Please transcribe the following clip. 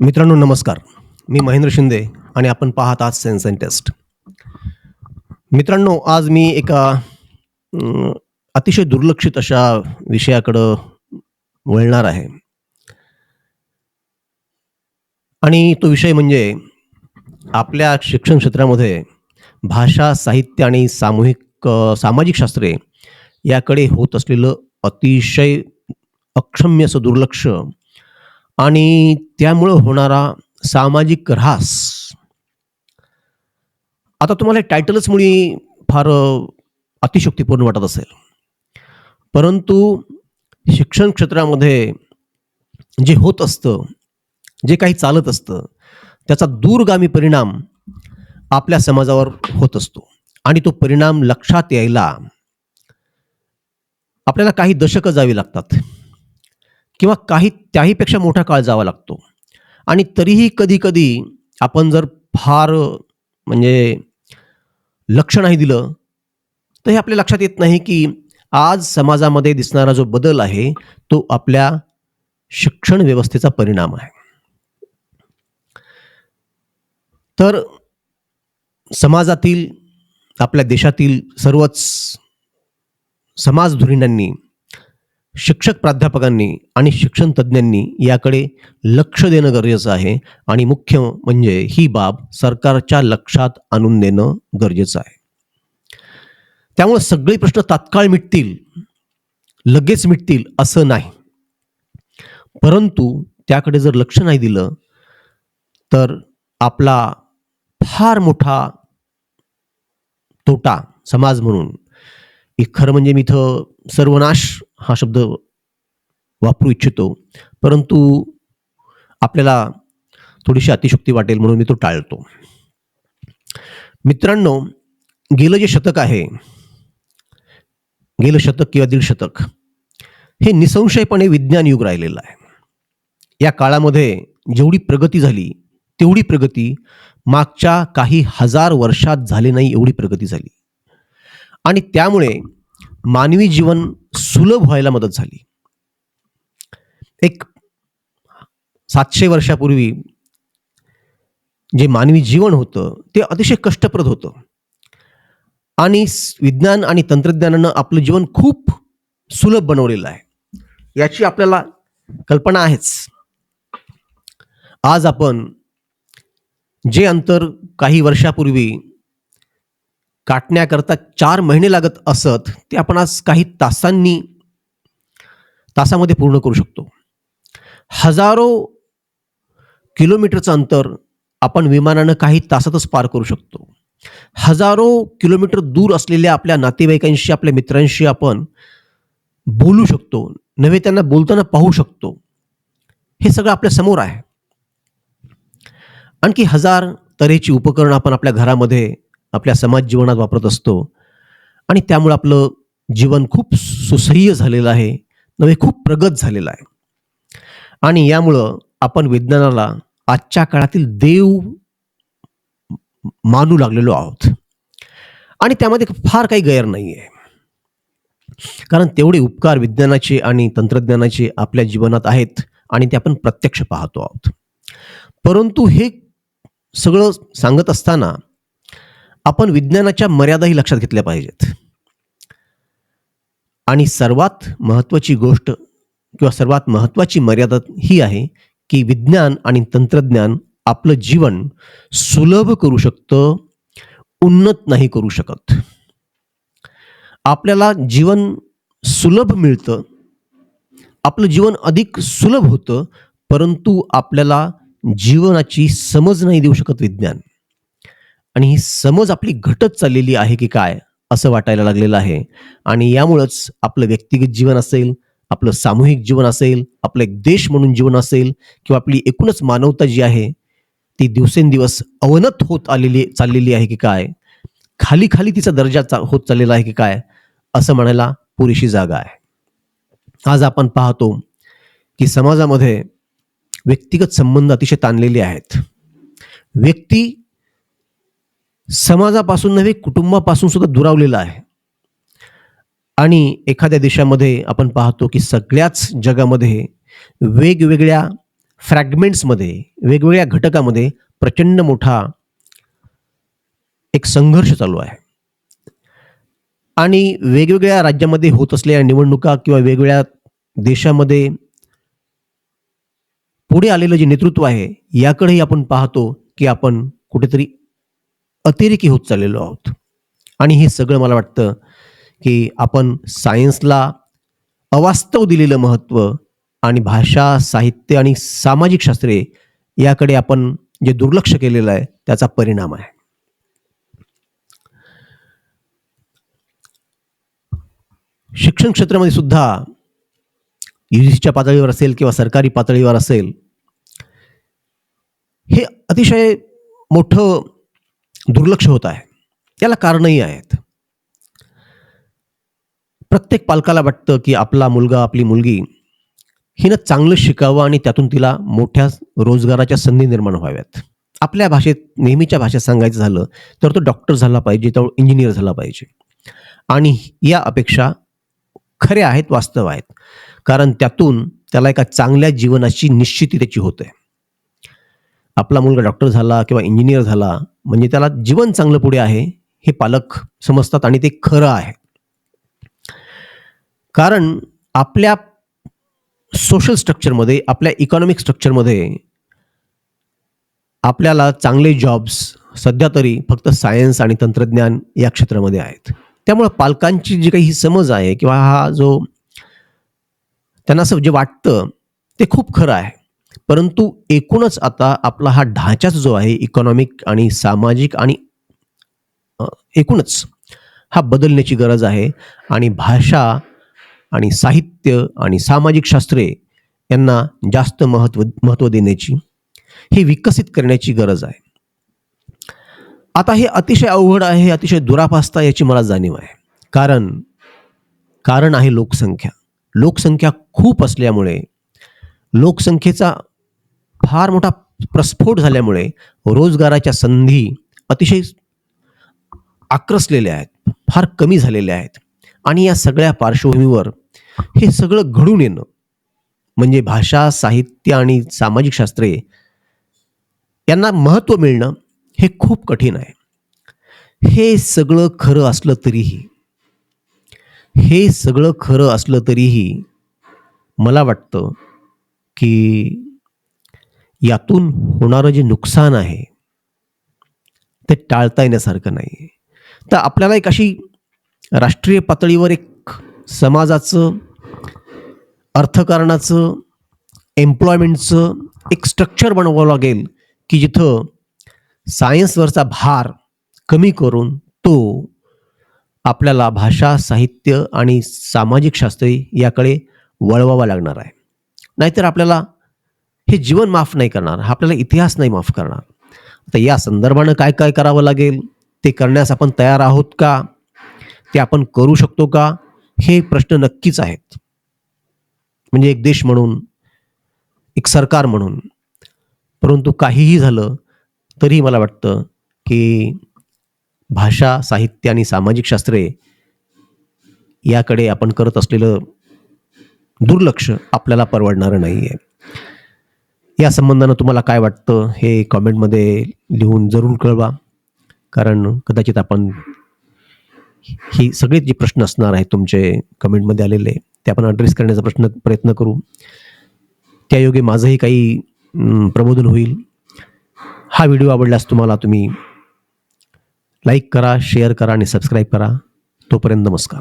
मित्रांनो नमस्कार. मी महेंद्र शिंदे आणि आपण पाहत आहात सेन्स अँड टेस्ट मित्रांनो आज मी एका अतिशय दुर्लक्षित अशा विषयाकडं वळणार आहे. आणि तो विषय म्हणजे आपल्या शिक्षण क्षेत्रामध्ये भाषा साहित्य आणि सामूहिक सामाजिक शास्त्रे याकडे होत असलेलं अतिशय अक्षम्य असं दुर्लक्ष आणि त्यामुळं होणारा सामाजिक ऱ्हास. आता तुम्हाला हे टायटलच मुळी फार अतिशक्तीपूर्ण वाटत असेल. परंतु शिक्षण क्षेत्रामध्ये जे होत असतं जे काही चालत असतं त्याचा दूरगामी परिणाम आपल्या समाजावर होत असतो. आणि तो परिणाम लक्षात यायला आपल्याला काही दशकं जावी लागतात. किंवा काही त्याहीपेक्षा मोठा काळ जावा लागतो. आणि तरीही कधीकधी आपण जर फार म्हणजे लक्ष नाही दिलं तर हे आपल्या लक्षात येत नाही की आज समाजामध्ये दिसणारा जो बदल आहे तो आपल्या शिक्षण व्यवस्थेचा परिणाम आहे. तर समाजातील आपल्या देशातील सर्वच समाजधुरीणांनी शिक्षक प्राध्यापकांनी आणि शिक्षण तज्ज्ञांनी याकडे लक्ष देणं गरजेचं आहे आणि मुख्य म्हणजे ही बाब सरकारच्या लक्षात आणून देणं गरजेचं आहे. त्यामुळे सगळे प्रश्न तात्काळ मिटतील लगेच मिटतील असं नाही. परंतु त्याकडे जर लक्ष नाही दिलं तर आपला फार मोठा तोटा समाज म्हणून एक खरं म्हणजे मी इथं सर्वनाश हा शब्द वापरू इच्छितो. परंतु आपल्याला थोडीशी अतिशक्ती वाटेल म्हणून मी तो टाळतो. मित्रांनो गेलं जे शतक आहे गेलं शतक किंवा दीड शतक हे निसंशयपणे विज्ञान युग राहिलेलं आहे. या काळामध्ये जेवढी प्रगती झाली तेवढी प्रगती मागच्या काही हजार वर्षात झाली नाही एवढी प्रगती झाली. आणि त्यामुळे मानवी जीवन सुलभ व्हायला मदत झाली. एक सातशे वर्षापूर्वी जे मानवी जीवन होतं ते अतिशय कष्टप्रद होतं. आणि विज्ञान आणि तंत्रज्ञानानं आपलं जीवन खूप सुलभ बनवलेलं आहे. याची आपल्याला कल्पना आहेच. आज आपण जे अंतर काही वर्षापूर्वी काटण्याकरता चार महिने लागत असत ते आपण आज काही तासांनी तासामध्ये पूर्ण करू शकतो. हजारो किलोमीटरचं अंतर आपण विमानानं काही तासातच पार करू शकतो. हजारो किलोमीटर दूर असलेल्या आपल्या नातेवाईकांशी आपल्या मित्रांशी आपण बोलू शकतो. नव्हे त्यांना बोलताना पाहू शकतो. हे सगळं आपल्यासमोर आहे. आणखी हजार तऱ्हेची उपकरणं आपण आपल्या घरामध्ये आपल्या समाज जीवनात वापरत असतो. आणि त्यामुळे आपलं जीवन खूप सुसह्य झालेलं आहे. नव्हे खूप प्रगत झालेलं आहे. आणि यामुळं आपण विज्ञानाला आजच्या काळातील देव मानू लागलेलो आहोत. आणि त्यामध्ये फार काही गैर नाही आहे कारण तेवढे उपकार विज्ञानाचे आणि तंत्रज्ञानाचे आपल्या जीवनात आहेत आणि ते आपण प्रत्यक्ष पाहतो आहोत. परंतु हे सगळं सांगत असताना आपण विज्ञानाच्या मर्यादाही लक्षात घेतल्या पाहिजेत. आणि सर्वात महत्त्वाची गोष्ट किंवा सर्वात महत्त्वाची मर्यादा ही आहे की विज्ञान आणि तंत्रज्ञान आपलं जीवन सुलभ करू शकतं उन्नत नाही करू शकत. आपल्याला जीवन सुलभ मिळतं आपलं जीवन अधिक सुलभ होतं परंतु आपल्याला जीवनाची समज नाही देऊ शकत विज्ञान. आणि ही समज आपली घटत चाललेली आहे की काय असं वाटायला लागलेलं आहे. आणि यामुळंच आपलं व्यक्तिगत जीवन असेल आपलं सामूहिक जीवन असेल आपलं एक देश म्हणून जीवन असेल किंवा आपली एकूणच मानवता जी आहे ती दिवसेंदिवस अवनत होत आलेली चाललेली आहे की काय? खाली खाली तिचा दर्जा चा होत चाललेला आहे की काय? असं म्हणायला पुरेशी जागा आहे. आज आपण पाहतो की समाजामध्ये व्यक्तिगत संबंध अतिशय ताणलेले आहेत. व्यक्ती समाजापासून नव्हे कुटुंबापासून सुद्धा दुरावलेला आहे. आणि एखाद्या देशामध्ये आपण पाहतो की सगळ्याच जगामध्ये वेगवेगळ्या फ्रॅगमेंट्समध्ये वेगवेगळ्या घटकामध्ये प्रचंड मोठा एक संघर्ष चालू आहे. आणि वेगवेगळ्या राज्यामध्ये होत असलेल्या निवडणुका किंवा वेगवेगळ्या देशामध्ये पुढे आलेलं जे नेतृत्व आहे याकडेही आपण पाहतो की आपण कुठेतरी अतिरेकी होत चाललेलो आहोत. आणि हे सगळं मला वाटतं की आपण सायन्सला अवास्तव दिलेलं महत्त्व आणि भाषा साहित्य आणि सामाजिक शास्त्रे याकडे आपण जे दुर्लक्ष केलेलं आहे त्याचा परिणाम आहे. शिक्षण क्षेत्रामध्ये सुद्धा युजीसीच्या पातळीवर असेल किंवा सरकारी पातळीवर असेल हे अतिशय मोठं दुर्लक्ष होत आहे. याला कारणही आहेत. प्रत्येक पालकाला वाटतं की आपला मुलगा आपली मुलगी हिनं चांगलं शिकावं आणि त्यातून तिला मोठ्या रोजगाराच्या संधी निर्माण व्हाव्यात. आपल्या भाषेत नेहमीच्या भाषेत सांगायचं झालं तर तो डॉक्टर झाला पाहिजे तो इंजिनियर झाला पाहिजे. आणि या अपेक्षा खऱ्या आहेत वास्तव आहेत. कारण त्यातून त्याला एका चांगल्या जीवनाची निश्चिती त्याची होते. आपला मुलगा डॉक्टर झाला किंवा इंजिनियर झाला म्हणजे त्याला जीवन चांगलं पुढे आहे हे पालक समजतात आणि ते खरं आहे. कारण आपल्या सोशल स्ट्रक्चरमध्ये आपल्या इकॉनॉमिक स्ट्रक्चरमध्ये आपल्याला चांगले जॉब्स सध्या तरी फक्त सायन्स आणि तंत्रज्ञान या क्षेत्रामध्ये आहेत. त्यामुळं पालकांची जी काही ही समज आहे किंवा हा जो त्यांना असं जे वाटतं ते खूप खरं आहे. परंतु एकूणच आता आपला हा ढांचाच जो आहे इकॉनॉमिक आणि सामाजिक आणि एकूणच हा बदलण्याची गरज आहे. आणि भाषा आणि साहित्य आणि सामाजिक शास्त्रे यांना जास्त महत्त्व महत्त्व देण्याची हे विकसित करण्याची गरज आहे. आता हे अतिशय अवघड आहे अतिशय दुरापास्ता याची मला जाणीव आहे. कारण कारण आहे लोकसंख्या. लोकसंख्या खूप असल्यामुळे लोकसंख्येचा फार मोठा प्रस्फोट झाल्यामुळे रोजगाराच्या संधी अतिशय आक्रसलेल्या आहेत फार कमी झालेल्या आहेत. आणि या सगळ्या पार्श्वभूमीवर हे सगळं घडून येणं म्हणजे भाषा साहित्य आणि सामाजिक शास्त्रे यांना महत्त्व मिळणं हे खूप कठीण आहे. हे सगळं खरं असलं तरीही हे सगळं खरं असलं तरीही मला वाटतं की यातून होणारं जे नुकसान आहे ते टाळता येण्यासारखं नाही तर आपल्याला एक अशी राष्ट्रीय पातळीवर एक समाजाचं अर्थकारणाचं एम्प्लॉयमेंटचं एक स्ट्रक्चर बनवावं लागेल की जिथं सायन्सवरचा भार कमी करून तो आपल्याला भाषा साहित्य आणि सामाजिक शास्त्री याकडे वळवावा लागणार आहे. नाहीतर आपल्याला हे जीवन माफ नाही करणार हा आपल्याला इतिहास नाही माफ करणार. आता या संदर्भानं काय काय करावं लागेल? ते करण्यास आपण तयार आहोत का? ते आपण करू शकतो का? हे प्रश्न नक्कीच आहेत. म्हणजे एक देश म्हणून एक सरकार म्हणून. परंतु काहीही झालं तरी मला वाटतं की भाषा साहित्य आणि सामाजिक शास्त्रे याकडे आपण करत असलेलं दुर्लक्ष आपल्याला परवडणारं नाही आहे या संबंधानं तुम्हाला काय वाटतं हे कॉमेंटमध्ये लिहून जरूर कळवा. कारण कदाचित आपण ही सगळेच जे प्रश्न असणार आहेत तुमचे कमेंटमध्ये आलेले ते आपण ॲड्रेस करण्याचा प्रश्न प्रयत्न करू. त्यायोगे माझंही काही प्रबोधन होईल. हा व्हिडिओ आवडल्यास तुम्हाला तुम्ही लाईक करा शेअर करा आणि सबस्क्राईब करा. तोपर्यंत नमस्कार.